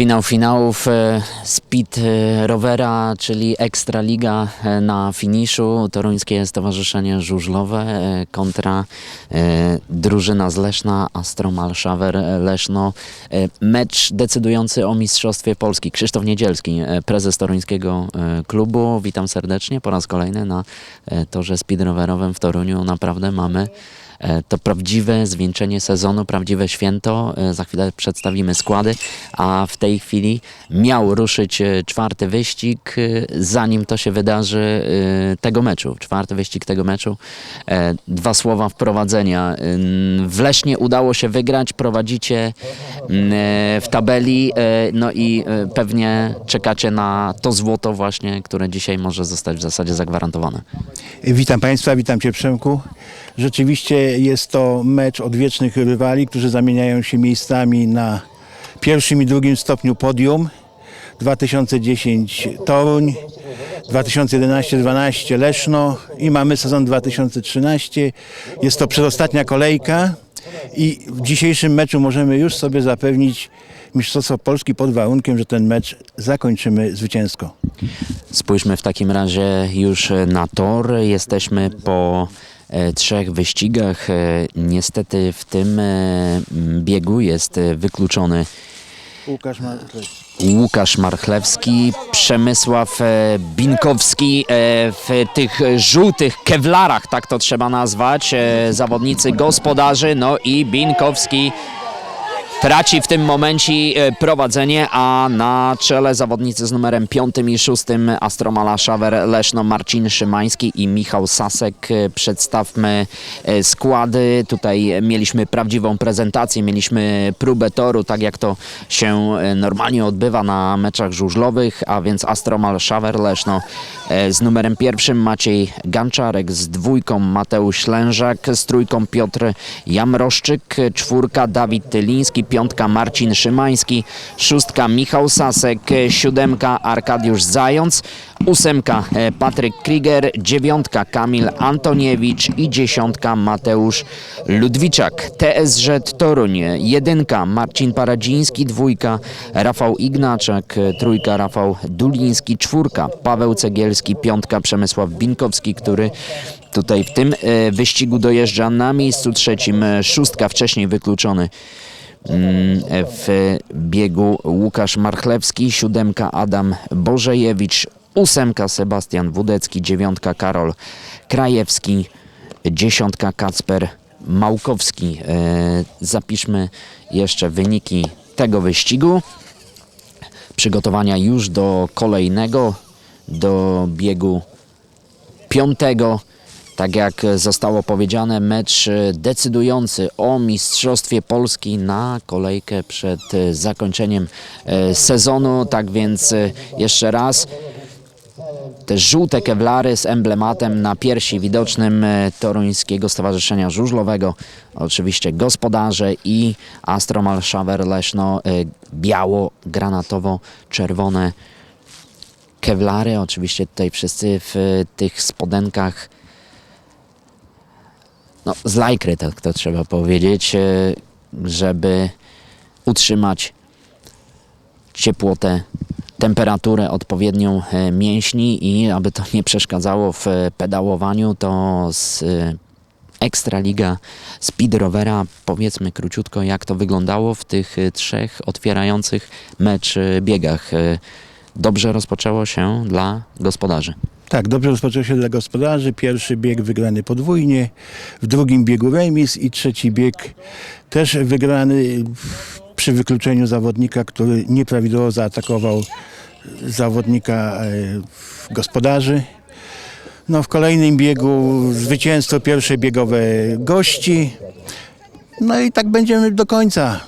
Finał finałów e, Speed e, Rovera, czyli Ekstraliga e, na finiszu. Toruńskie Stowarzyszenie Żużlowe kontra drużyna z Leszna, Astromal Szawer Leszno. Mecz decydujący o Mistrzostwie Polski. Krzysztof Niedzielski, prezes toruńskiego klubu. Witam serdecznie po raz kolejny na torze speed rowerowym w Toruniu. Naprawdę mamy To prawdziwe zwieńczenie sezonu, prawdziwe święto. E, Za chwilę przedstawimy składy, a w tej chwili miał ruszyć e, czwarty wyścig. e, Zanim to się wydarzy, e, tego meczu, czwarty wyścig tego meczu. E, Dwa słowa wprowadzenia. W udało się wygrać, prowadzicie e, w tabeli, e, no i e, pewnie czekacie na to złoto właśnie, które dzisiaj może zostać w zasadzie zagwarantowane. Witam Państwa, witam Cię Przemku. Rzeczywiście jest to mecz odwiecznych rywali, którzy zamieniają się miejscami na pierwszym i drugim stopniu podium. 2010 Toruń, 2011-12 Leszno i mamy sezon 2013. Jest to przedostatnia kolejka i w dzisiejszym meczu możemy już sobie zapewnić Mistrzostwo Polski pod warunkiem, że ten mecz zakończymy zwycięsko. Spójrzmy w takim razie już na tor. Jesteśmy po trzech wyścigach. E, Niestety w tym e, biegu jest e, wykluczony Łukasz ma... Łukasz Marchlewski, Przemysław e, Binkowski e, w tych żółtych kewlarach, tak to trzeba nazwać, e, zawodnicy gospodarzy, no i Binkowski traci w tym momencie e, prowadzenie, a na czele zawodnicy z numerem 5 i 6 Astromala Szawer, Leszno, Marcin Szymański i Michał Sasek. E, Przedstawmy e, składy. Tutaj mieliśmy prawdziwą prezentację, mieliśmy próbę toru, tak jak to się normalnie odbywa na meczach żużlowych, a więc Astromal Szawer, Leszno z numerem pierwszym Maciej Ganczarek, z dwójką Mateusz Lężak, z trójką Piotr Jamroszczyk, czwórka Dawid Tyliński, piątka Marcin Szymański, szóstka Michał Sasek, siódemka Arkadiusz Zając, ósemka e, Patryk Krieger, dziewiątka Kamil Antoniewicz i dziesiątka Mateusz Ludwiczak. TSZ Toruń, jedynka Marcin Paradziński, dwójka Rafał Ignaczak, trójka Rafał Duliński, czwórka Paweł Cegielski, piątka Przemysław Binkowski, który tutaj w tym e, wyścigu dojeżdża na miejscu trzecim, e, szóstka wcześniej wykluczony w biegu Łukasz Marchlewski, siódemka Adam Bożejewicz, ósemka Sebastian Wudecki, dziewiątka Karol Krajewski, dziesiątka Kacper Małkowski. E, Zapiszmy jeszcze wyniki tego wyścigu. Przygotowania już do kolejnego, do biegu piątego. Tak jak zostało powiedziane, mecz decydujący o Mistrzostwie Polski na kolejkę przed zakończeniem e, sezonu. Tak więc e, jeszcze raz te żółte kewlary z emblematem na piersi widocznym e, Toruńskiego Stowarzyszenia Żużlowego. Oczywiście gospodarze i Astromal Szawer Leszno e, biało-granatowo-czerwone kewlary. Oczywiście tutaj wszyscy w tych spodenkach no, z lajkry, tak to trzeba powiedzieć, e, żeby utrzymać ciepłotę, temperaturę odpowiednią e, mięśni i aby to nie przeszkadzało w e, pedałowaniu, to z Ekstraliga Speed Rovera, powiedzmy króciutko, jak to wyglądało w tych trzech otwierających mecz biegach. Dobrze rozpoczęło się dla gospodarzy. Tak, dobrze rozpoczął się dla gospodarzy. Pierwszy bieg wygrany podwójnie, w drugim biegu remis i trzeci bieg też wygrany przy wykluczeniu zawodnika, który nieprawidłowo zaatakował zawodnika e, gospodarzy. No, w kolejnym biegu zwycięstwo pierwsze biegowe gości. No i tak będziemy do końca.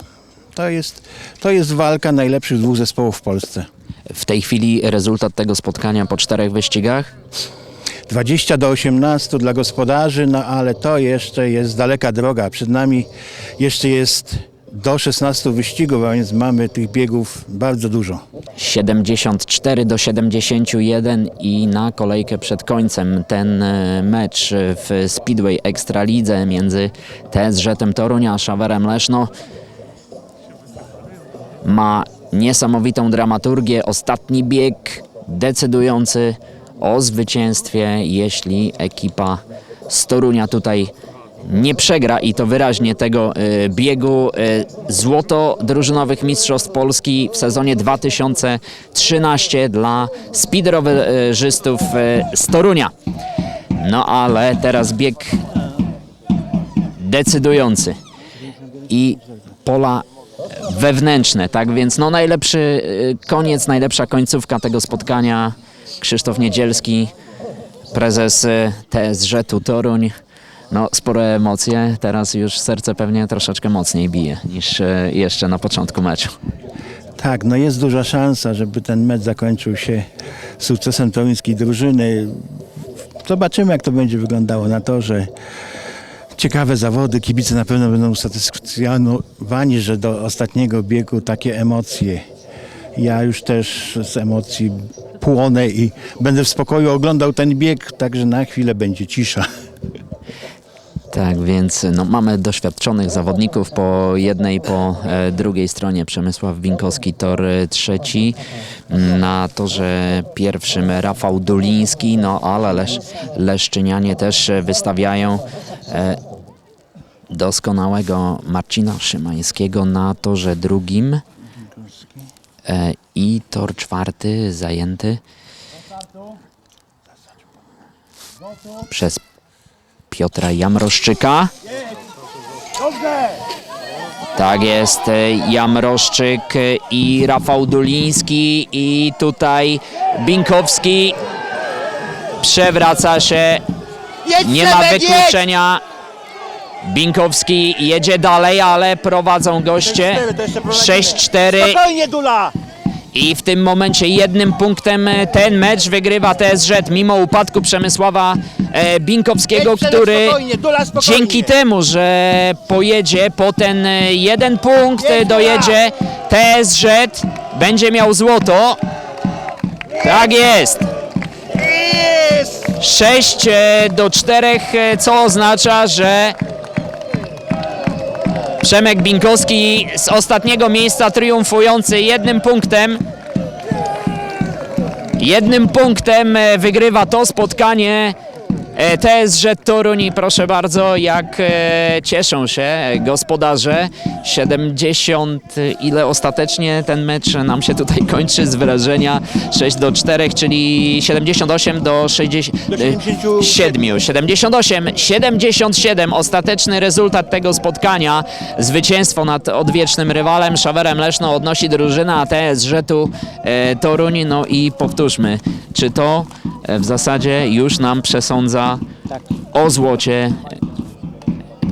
To jest, to jest walka najlepszych dwóch zespołów w Polsce. W tej chwili rezultat tego spotkania po czterech wyścigach 20 do 18 dla gospodarzy, no ale to jeszcze jest daleka droga. Przed nami jeszcze jest do 16 wyścigów, a więc mamy tych biegów bardzo dużo. 74 do 71 i na kolejkę przed końcem ten e, mecz w Speedway Ekstralidze między TSŻ Toruń a Szawerem Leszno ma niesamowitą dramaturgię. Ostatni bieg decydujący o zwycięstwie, jeśli ekipa z Torunia tutaj nie przegra i to wyraźnie tego y, biegu. Y, złoto drużynowych mistrzostw Polski w sezonie 2013 dla speedrowerzystów y, z Torunia. No ale teraz bieg decydujący i pola wewnętrzne, tak więc no najlepszy y, koniec, najlepsza końcówka tego spotkania. Krzysztof Niedzielski, prezes y, TSŻ-u Toruń. No spore emocje, teraz już serce pewnie troszeczkę mocniej bije niż y, jeszcze na początku meczu. Tak, no jest duża szansa, żeby ten mecz zakończył się sukcesem toruńskiej drużyny. Zobaczymy, jak to będzie wyglądało na to, że ciekawe zawody, kibice na pewno będą usatysfakcjonowani, że do ostatniego biegu takie emocje. Ja już też z emocji płonę i będę w spokoju oglądał ten bieg, także na chwilę będzie cisza. Tak, więc no, mamy doświadczonych zawodników po jednej, po e, drugiej stronie. Przemysław Binkowski, tor e, trzeci. Na torze pierwszym Rafał Duliński, no ale Lesz, Leszczynianie też wystawiają e, doskonałego Marcina Szymańskiego na torze drugim. E, I tor czwarty zajęty przez Piotra Jamroszczyka. Tak jest, e, Jamroszczyk i Rafał Duliński i tutaj Binkowski przewraca się, nie ma wykluczenia. Binkowski jedzie dalej, ale prowadzą goście 6-4 Spokojnie, Dula! i w tym momencie jednym punktem e, ten mecz wygrywa TSZ mimo upadku Przemysława e, Binkowskiego, który dzięki temu, że pojedzie po ten e, jeden punkt, dojedzie TSZ, będzie miał złoto. Tak jest. Jest! 6 e, do 4, e, co oznacza, że Przemek Binkowski z ostatniego miejsca triumfujący jednym punktem. Jednym punktem e, wygrywa to spotkanie e, TSZ Toruń i proszę bardzo, jak e, cieszą się gospodarze. 70, ile ostatecznie ten mecz nam się tutaj kończy z wrażenia 6 do 4, czyli 78 do 60, Do 77. 7. 78, 77 ostateczny rezultat tego spotkania. Zwycięstwo nad odwiecznym rywalem Szawerem Leszno odnosi drużyna TSŻ-u e, Toruń. No i powtórzmy, czy to w zasadzie już nam przesądza o złocie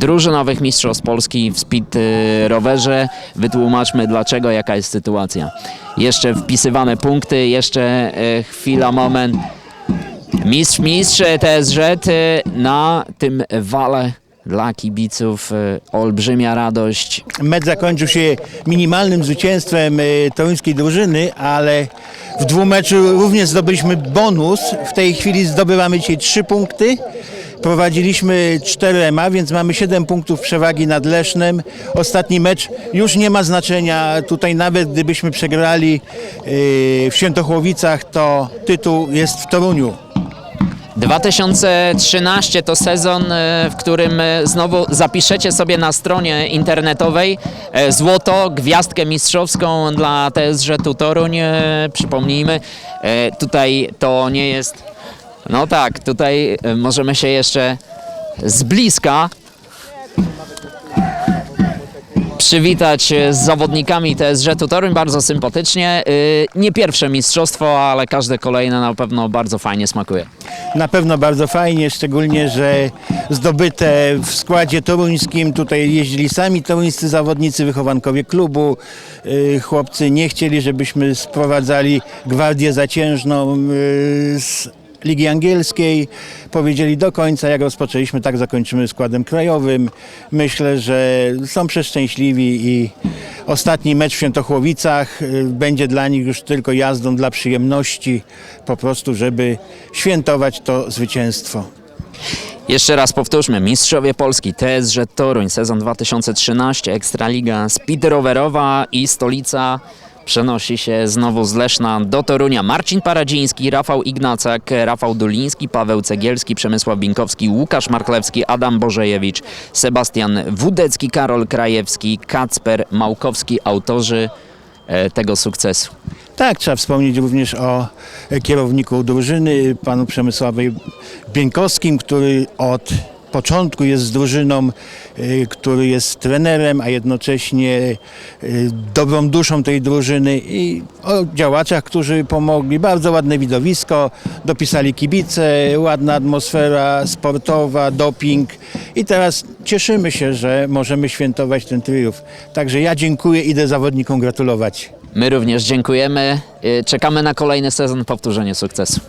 drużynowych mistrzostw Polski w speed y, rowerze. Wytłumaczmy dlaczego, jaka jest sytuacja. Jeszcze wpisywane punkty, jeszcze y, chwila, moment. Mistrz, mistrz TSZ y, na tym wale dla kibiców y, olbrzymia radość. Mecz zakończył się minimalnym zwycięstwem y, toruńskiej drużyny, ale w dwumeczu również zdobyliśmy bonus. W tej chwili zdobywamy dzisiaj trzy punkty. Prowadziliśmy 4 a więc mamy 7 punktów przewagi nad Lesznem. Ostatni mecz już nie ma znaczenia. Tutaj nawet gdybyśmy przegrali y, w Świętochłowicach, to tytuł jest w Toruniu. 2013 to sezon, e, w którym e, znowu zapiszecie sobie na stronie internetowej e, złoto, gwiazdkę mistrzowską dla TSŻ Toruń. Przypomnijmy, tutaj to nie jest... No tak, tutaj możemy się jeszcze z bliska przywitać e, z zawodnikami Toruń bardzo sympatycznie. E, Nie pierwsze mistrzostwo, ale każde kolejne na pewno bardzo fajnie smakuje. Na pewno bardzo fajnie, szczególnie, że zdobyte w składzie toruńskim. Tutaj jeździli sami toruńscy zawodnicy, wychowankowie klubu. Yy, Chłopcy nie chcieli, żebyśmy sprowadzali gwardię zaciężną z Ligi Angielskiej. Powiedzieli do końca, jak rozpoczęliśmy, tak zakończymy składem krajowym. Myślę, że są przeszczęśliwi i ostatni mecz w Świętochłowicach yy, będzie dla nich już tylko jazdą dla przyjemności, po prostu, żeby świętować to zwycięstwo. Jeszcze raz powtórzmy, mistrzowie Polski, TSŻ Toruń, sezon 2013, Ekstraliga speedrowerowa i stolica przenosi się znowu z Leszna do Torunia. Marcin Paradziński, Rafał Ignacak, Rafał Duliński, Paweł Cegielski, Przemysław Binkowski, Łukasz Marchlewski, Adam Bożejewicz, Sebastian Wudecki, Karol Krajewski, Kacper Małkowski, autorzy e, tego sukcesu. Tak, trzeba wspomnieć również o kierowniku drużyny, panu Przemysławie Bieńkowskim, który od początku jest z drużyną, e, który jest trenerem, a jednocześnie e, dobrą duszą tej drużyny i o działaczach, którzy pomogli. Bardzo ładne widowisko, dopisali kibice, ładna atmosfera sportowa, doping i teraz cieszymy się, że możemy świętować ten triumf. Także ja dziękuję, idę zawodnikom gratulować. My również dziękujemy. E, Czekamy na kolejny sezon powtórzenie sukcesu.